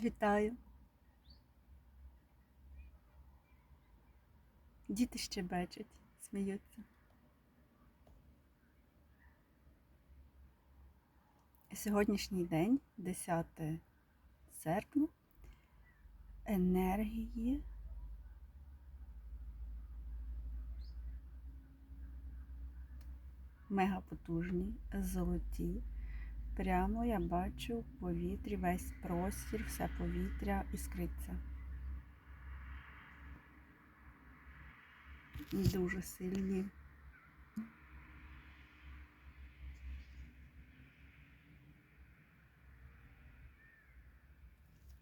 Вітаю. Діти щебечуть, сміються. Сьогоднішній день, 10 серпня, енергії мегапотужні, золоті. Прямо я бачу в повітрі весь простір, все повітря іскриться. Дуже сильні.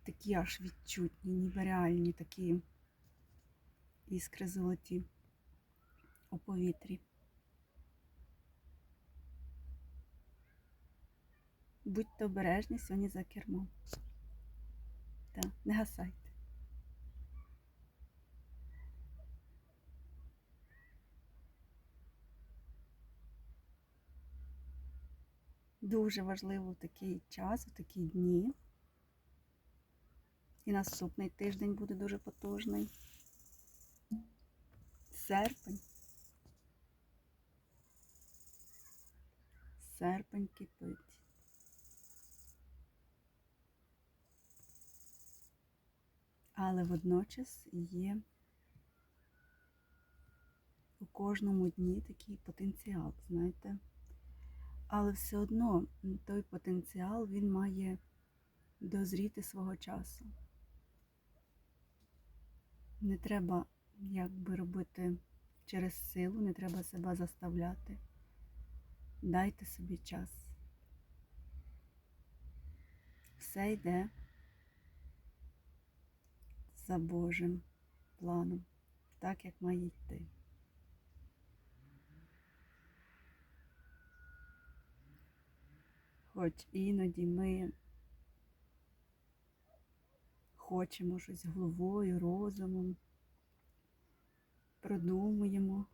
Такі аж відчутні, ніби реальні такі іскри золоті у повітрі. Будьте обережні сьогодні за кермом. Так, не гасайте. Дуже важливо в такий час, в такі дні. І наступний тиждень буде дуже потужний. Серпень. Серпень кипить. Але водночас є у кожному дні такий потенціал, знаєте. Але все одно той потенціал він має дозріти свого часу. Не треба якби робити через силу, не треба себе заставляти. Дайте собі час. Все йде за Божим планом, так як має йти. Хоч іноді ми хочемо щось головою, розумом, продумуємо,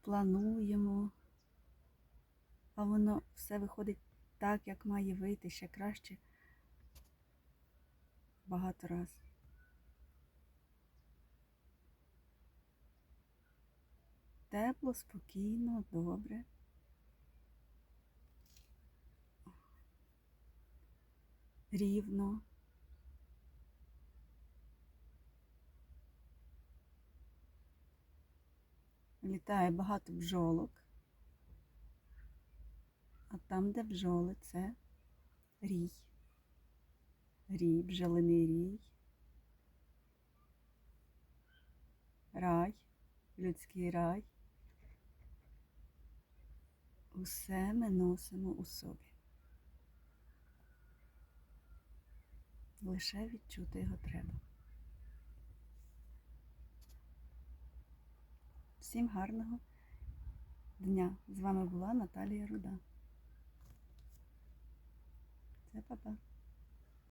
плануємо, а воно все виходить так, як має вийти ще краще багато раз. Тепло, спокійно, добре. Рівно. Літає багато бджолок. А там, де бджоли, це рій. Рій, бджолиний рій. Рай, людський рай. Усе ми носимо у собі. Лише відчути його треба. Всім гарного дня! З вами була Наталія Руда. Це папа.